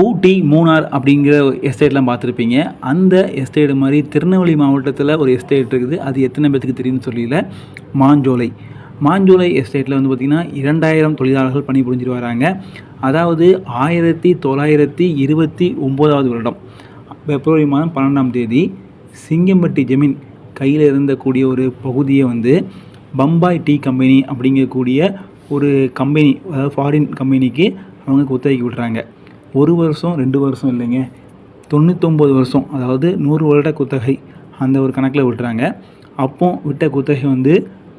ஊட்டி மூணார் அப்படிங்கிற எஸ்டேட்லாம் பார்த்துருப்பீங்க. அந்த எஸ்டேட் மாதிரி திருநெல்வேலி மாவட்டத்தில் ஒரு எஸ்டேட் இருக்குது. அது எத்தனை பேத்துக்கு தெரியும்னு சொல்லல மாஞ்சோலை. மாஞ்சோலை எஸ்டேட்டில் வந்து பார்த்திங்கன்னா இரண்டாயிரம் தொழிலாளர்கள் பணிபுரிஞ்சிட்டு வராங்க. அதாவது ஆயிரத்தி தொள்ளாயிரத்தி இருபத்தி ஒம்போதாவது வருடம் பிப்ரவரி மாதம் பன்னெண்டாம் தேதி சிங்கம்பட்டி ஜமீன் கையில் இருந்தக்கூடிய ஒரு பகுதியை வந்து பம்பாய் டீ கம்பெனி அப்படிங்கக்கூடிய ஒரு கம்பெனி அதாவது ஃபாரின் கம்பெனிக்கு அவங்க குத்தகைக்கு விட்றாங்க. ஒரு வருஷம் ரெண்டு வருஷம் இல்லைங்க. தொண்ணூத்தொம்பது வருஷம் அதாவது நூறு வருட குத்தகை அந்த ஒரு கணக்கில் விட்டுறாங்க. அப்போ விட்ட குத்தகை வந்து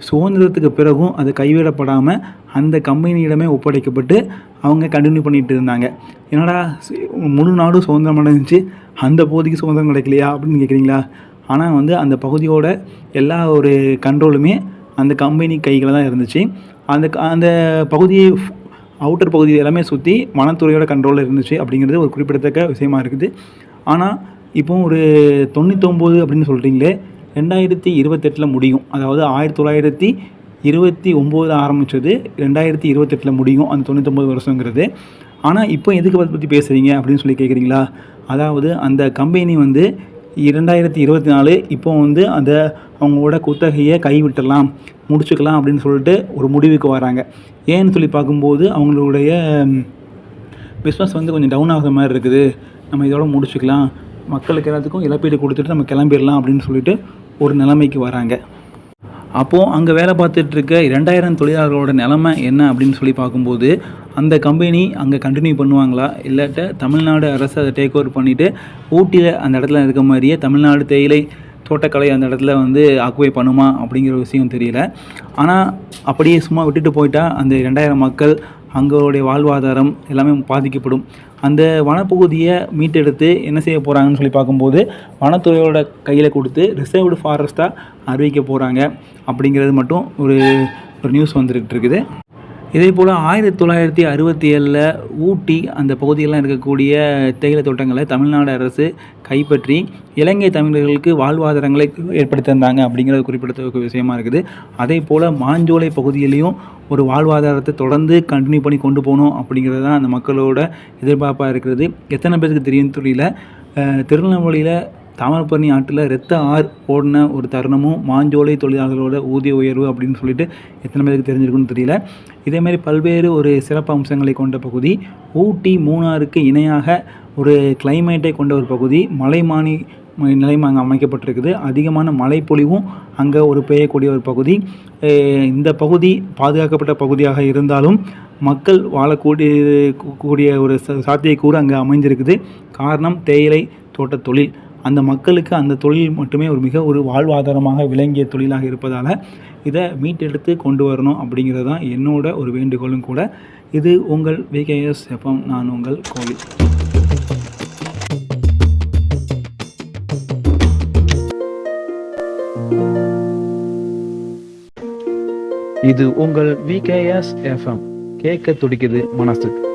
சுதந்திரத்துக்கு பிறகும் அது கைவிடப்படாமல் அந்த கம்பெனியிடமே ஒப்படைக்கப்பட்டு அவங்க கண்டினியூ பண்ணிகிட்டு இருந்தாங்க. என்னடா முழு நாடும் சுதந்திரம் அடைஞ்சிச்சு அந்த பகுதிக்கு சுதந்திரம் கிடைக்கலையா அப்படின்னு கேட்குறீங்களா ஆனால் வந்து அந்த பகுதியோட எல்லா ஒரு கண்ட்ரோலுமே அந்த கம்பெனி கைகளை தான் இருந்துச்சு. அந்த க- அந்த பகுதியை அவுட்டர் பகுதி எல்லாமே சுற்றி வனத்துறையோட கண்ட்ரோலில் இருந்துச்சு அப்படிங்கிறது ஒரு குறிப்பிடத்தக்க விஷயமா இருக்குது. ஆனால் இப்போ ஒரு தொண்ணூத்தொம்பது அப்படின்னு சொல்கிறீங்களே ரெண்டாயிரத்தி இருபத்தெட்டில் முடியும். அதாவது ஆயிரத்தி தொள்ளாயிரத்தி இருபத்தி ஒம்போது ஆரம்பித்தது ரெண்டாயிரத்தி இருபத்தெட்டில் முடியும் அந்த தொண்ணூத்தொம்பது வருஷங்கிறது. ஆனால் இப்போ எதுக்கு அதை பற்றி பேசுகிறீங்க அப்படின்னு சொல்லி கேட்குறீங்களா அதாவது அந்த கம்பெனி வந்து இரண்டாயிரத்தி இருபத்தி நாலு இப்போ வந்து அந்த அவங்களோட குத்தகையை கைவிட்டலாம் முடிச்சுக்கலாம் அப்படின்னு சொல்லிட்டு ஒரு முடிவுக்கு வராங்க. ஏன்னு சொல்லி பார்க்கும்போது அவங்களுடைய பிஸ்னஸ் வந்து கொஞ்சம் டவுன் ஆகுற மாதிரி இருக்குது. நம்ம இதோட முடிச்சுக்கலாம். மக்களுக்கு எல்லாத்துக்கும் இழப்பீடு கொடுத்துட்டு நம்ம கிளம்பிடலாம் அப்படின்னு சொல்லிட்டு ஒரு நிலைமைக்கு வராங்க. அப்போது அங்கே வேலை பார்த்துட்டு இருக்க இரண்டாயிரம் தொழிலாளர்களோட நிலைமை என்ன அப்படின்னு சொல்லி பார்க்கும்போது அந்த கம்பெனி அங்கே கண்டினியூ பண்ணுவாங்களா? இல்லாட்ட தமிழ்நாடு அரசு அதை டேக் ஓவர் பண்ணிவிட்டு ஊட்டியில் அந்த இடத்துல இருக்க மாதிரியே தமிழ்நாடு தேயிலை தோட்டக்கலை அந்த இடத்துல வந்து ஆக்குவை பண்ணுமா அப்படிங்கிற விஷயம் தெரியல. ஆனால் அப்படியே சும்மா விட்டுட்டு போயிட்டால் அந்த ரெண்டாயிரம் மக்கள் அங்களுடைய வாழ்வாதாரம் எல்லாமே பாதிக்கப்படும். அந்த வனப்பகுதியை மீட்டெடுத்து என்ன செய்ய போகிறாங்கன்னு சொல்லி பார்க்கும்போது வனத்துறையோட கையில் கொடுத்து ரிசர்வ்டு ஃபாரஸ்ட்டாக அறிவிக்க போகிறாங்க அப்படிங்கிறது மட்டும் ஒரு ஒரு நியூஸ் வந்துக்கிட்டு இருக்குது. இதே போல் ஆயிரத்தி தொள்ளாயிரத்தி அறுபத்தி ஏழில் ஊட்டி அந்த பகுதியெல்லாம் இருக்கக்கூடிய தேயிலை தோட்டங்களை தமிழ்நாடு அரசு கைப்பற்றி இலங்கை தமிழர்களுக்கு வாழ்வாதாரங்களை ஏற்படுத்தி தந்தாங்க அப்படிங்கிறது குறிப்பிடத்தக்க விஷயமா இருக்குது. அதே போல் மாஞ்சோலை பகுதியிலையும் ஒரு வாழ்வாதாரத்தை தொடர்ந்து கண்டினியூ பண்ணி கொண்டு போகணும் அப்படிங்கிறது தான் அந்த மக்களோட எதிர்பார்ப்பாக இருக்கிறது. எத்தனை பேருக்கு தெரியும் தெரியல. திருநெல்வேலியில் தாமிரபரணி ஆற்றில் ரத்த ஆறு ஓடின ஒரு தருணமும் மாஞ்சோலை தொழிலாளர்களோட ஊதிய உயர்வு அப்படின்னு சொல்லிட்டு எத்தனை பேருக்கு தெரிஞ்சிருக்குன்னு தெரியல. இதேமாரி பல்வேறு ஒரு சிறப்பு அம்சங்களை கொண்ட பகுதி ஊட்டி மூணாருக்கு இணையாக ஒரு கிளைமேட்டை கொண்ட ஒரு பகுதி மலைமானி நிலையம் அங்கே அமைக்கப்பட்டிருக்குது. அதிகமான மழைப்பொழிவும் அங்கே ஒரு பெய்யக்கூடிய ஒரு பகுதி. இந்த பகுதி பாதுகாக்கப்பட்ட பகுதியாக இருந்தாலும் மக்கள் வாழக்கூடிய கூடிய ஒரு சாத்தியக்கூறு அங்கே அமைஞ்சிருக்குது. காரணம் தேயிலை தோட்ட தொழில். அந்த மக்களுக்கு அந்த தொழில் மட்டுமே ஒரு மிக ஒரு வாழ்வாதாரமாக விளங்கிய தொழிலாக இருப்பதால் இதை மீட்டெடுத்து கொண்டு வரணும் அப்படிங்கிறது தான் என்னோட ஒரு வேண்டுகோளும் கூட. இது உங்கள் விகேஎஸ் எஃப்எம் நான் உங்கள் கோவில். இது உங்கள் விகேஎஸ் எஃப்எம் கேட்க துடிக்குது மனசுக்கு.